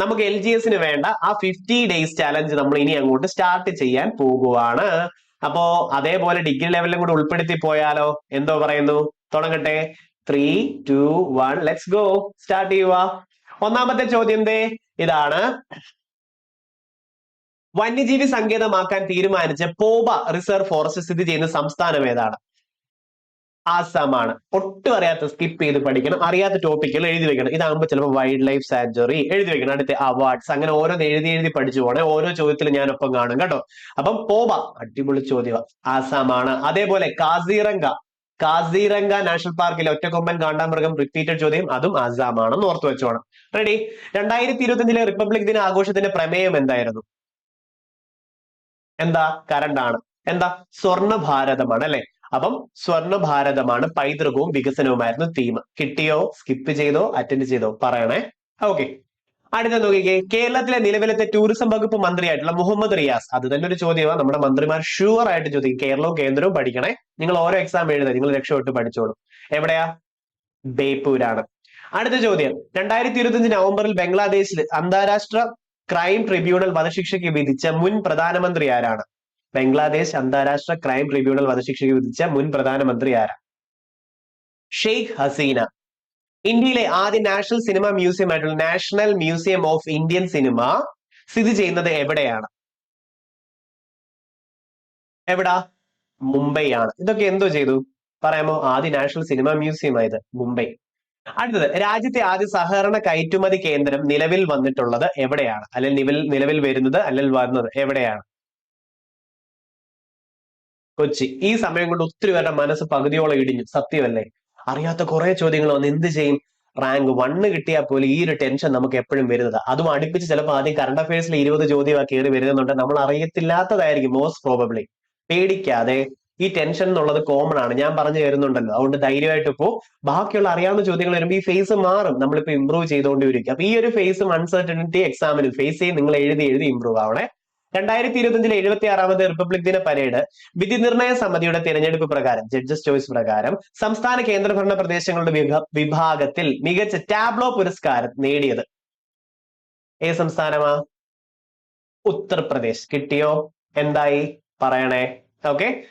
നമുക്ക് L G എസിന് വേണ്ട ആ ഫിഫ്റ്റി ഡേയ്സ് ചാലഞ്ച് നമ്മൾ ഇനി അങ്ങോട്ട് സ്റ്റാർട്ട് ചെയ്യാൻ പോകുവാണ്. അപ്പോ അതേപോലെ ഡിഗ്രി ലെവലിലും കൂടെ ഉൾപ്പെടുത്തി പോയാലോ? എന്തോ പറയുന്നു? തുടങ്ങട്ടെ. Three two one let's go start ചെയ്യുക. ഒന്നാമത്തെ ചോദ്യം ദേ ഇതാണ്. വന്യജീവി സങ്കേതമാക്കാൻ തീരുമാനിച്ച പോബ റിസർവ് ഫോറസ്റ്റ് സ്ഥിതി ചെയ്യുന്ന സംസ്ഥാനം ഏതാണ്? ആസാമാണ്. ഒട്ടും അറിയാത്ത സ്കിപ്പ് ചെയ്ത് പഠിക്കണം. അറിയാത്ത ടോപ്പിക്കുകൾ എഴുതി വെക്കണം. ഇതാകുമ്പോൾ ചിലപ്പോൾ വൈൽഡ് ലൈഫ് സാഞ്ചുറി എഴുതി വെക്കണം. അടുത്ത അവാർഡ്സ് അങ്ങനെ ഓരോന്ന് എഴുതി എഴുതി പഠിച്ചു പോണേ. ഓരോ ചോദ്യത്തിലും ഞാനൊപ്പം കാണും കേട്ടോ. അപ്പം പോബ അടിപൊളി ചോദ്യമാണ് ആസാമാണ്. അതേപോലെ കാസിറംഗ കാസിറംഗ നാഷണൽ പാർക്കിലെ ഒറ്റക്കൊമ്പൻ കാണ്ടാമൃഗം റിപ്പീറ്റഡ് ചോദ്യം. അതും ആസാമാണെന്ന് ഓർത്തു വെച്ചോണം. റെഡി രണ്ടായിരത്തി ഇരുപത്തിയഞ്ചിലെ റിപ്പബ്ലിക് ദിന ആഘോഷത്തിന്റെ പ്രമേയം എന്തായിരുന്നു? എന്താ? കറണ്ട് ആണ്. എന്താ? സ്വർണ ഭാരതമാണ് അല്ലെ? അപ്പം സ്വർണ ഭാരതമാണ് പൈതൃകവും വികസനവുമായിരുന്നു തീം കിട്ടിയോ? സ്കിപ്പ് ചെയ്തോ? അറ്റൻഡ് ചെയ്തോ? പറയണേ. ഓക്കെ അടുത്ത നോക്കിക്കേ. കേരളത്തിലെ നിലവിലത്തെ ടൂറിസം വകുപ്പ് മന്ത്രിയായിട്ടുള്ള മുഹമ്മദ് റിയാസ്. അത് തന്നെ ഒരു ചോദ്യമാണ് നമ്മുടെ മന്ത്രിമാർ ഷുവർ ആയിട്ട് ചോദിക്കും. കേരളവും കേന്ദ്രവും പഠിക്കണേ. നിങ്ങൾ ഓരോ എക്സാം എഴുതുക. നിങ്ങൾ രക്ഷപ്പെട്ട് പഠിച്ചോളൂ. എവിടെയാ? ബേപ്പൂരാണ്. അടുത്ത ചോദ്യം. രണ്ടായിരത്തി ഇരുപത്തിയഞ്ച് നവംബറിൽ ബംഗ്ലാദേശിൽ അന്താരാഷ്ട്ര ക്രൈം ട്രിബ്യൂണൽ വധശിക്ഷയ്ക്ക് വിധിച്ച മുൻ പ്രധാനമന്ത്രി ആരാണ്? ബംഗ്ലാദേശ് അന്താരാഷ്ട്ര ക്രൈം ട്രിബ്യൂണൽ വധശിക്ഷയ്ക്ക് വിധിച്ച മുൻ പ്രധാനമന്ത്രി ആരാ? ഷെയ്ഖ് ഹസീന. ഇന്ത്യയിലെ ആദ്യ നാഷണൽ സിനിമ മ്യൂസിയം ആയിട്ടുള്ള national museum of Indian cinema സ്ഥിതി ചെയ്യുന്നത് എവിടെയാണ്? എവിടാ? മുംബൈ ആണ് ഇതൊക്കെ എന്തോ ചെയ്തു? പറയാമോ? ആദ്യ നാഷണൽ സിനിമ മ്യൂസിയം ആയത് മുംബൈ. അടുത്തത് രാജ്യത്തെ ആദ്യ സഹകരണ കയറ്റുമതി കേന്ദ്രം നിലവിൽ വന്നിട്ടുള്ളത് എവിടെയാണ്? അല്ലെങ്കിൽ നിലവിൽ നിലവിൽ വരുന്നത് അല്ലെങ്കിൽ വന്നത് എവിടെയാണ്? കൊച്ചി ഈ സമയം കൊണ്ട് ഒത്തിരി പേരുടെ മനസ്സ് പകുതിയോളം ഇടിഞ്ഞു. സത്യമല്ലേ? അറിയാത്ത കുറെ ചോദ്യങ്ങൾ വന്ന് എന്ത് ചെയ്യും? റാങ്ക് വണ്ണ് കിട്ടിയാൽ പോലും ഈ ഒരു ടെൻഷൻ നമുക്ക് എപ്പോഴും വരുന്നത്. അതും അടുപ്പിച്ച് ചിലപ്പോൾ ആദ്യം കറണ്ട് അഫയേഴ്സിൽ ഇരുപത് ചോദ്യമാ കയറി വരുന്നുണ്ട്. നമ്മൾ അറിയത്തില്ലാത്തതായിരിക്കും മോസ്റ്റ് പ്രോബബ്ലി പേടിക്കാതെ ഈ ടെൻഷൻ എന്നുള്ളത് കോമൺ ആണ്. ഞാൻ പറഞ്ഞു തരുന്നുണ്ടല്ലോ. അതുകൊണ്ട് ധൈര്യമായിട്ട് പോ. ബാക്കിയുള്ള അറിയാവുന്ന ചോദ്യങ്ങൾ വരുമ്പോൾ ഈ ഫേസ് മാറും. നമ്മളിപ്പോൾ ഇമ്പ്രൂവ് ചെയ്തുകൊണ്ടിരിക്കും. അപ്പൊ ഈ ഒരു ഫേസും അൺസർട്ടനിറ്റി എക്സാമിനും ഫേസ് ചെയ്ത് നിങ്ങൾ എഴുതി എഴുതി ഇമ്പ്രൂവ് ആവണേ. രണ്ടായിരത്തി ഇരുപത്തിയഞ്ചിലെ എഴുപത്തി ആറാമത് റിപ്പബ്ലിക് ദിന പരേഡ് വിധി നിർണയ സമിതിയുടെ തിരഞ്ഞെടുപ്പ് പ്രകാരം ജഡ്ജസ് ചോയ്സ് പ്രകാരം സംസ്ഥാന കേന്ദ്രഭരണ പ്രദേശങ്ങളുടെ വിഭ- വിഭാഗത്തിൽ മികച്ച ടാബ്ലോ പുരസ്കാരം നേടിയത്. ഏത് സംസ്ഥാനമാ? ഉത്തർപ്രദേശ്. കിട്ടിയോ? എന്തായി? പറയണേ. ഓക്കെ.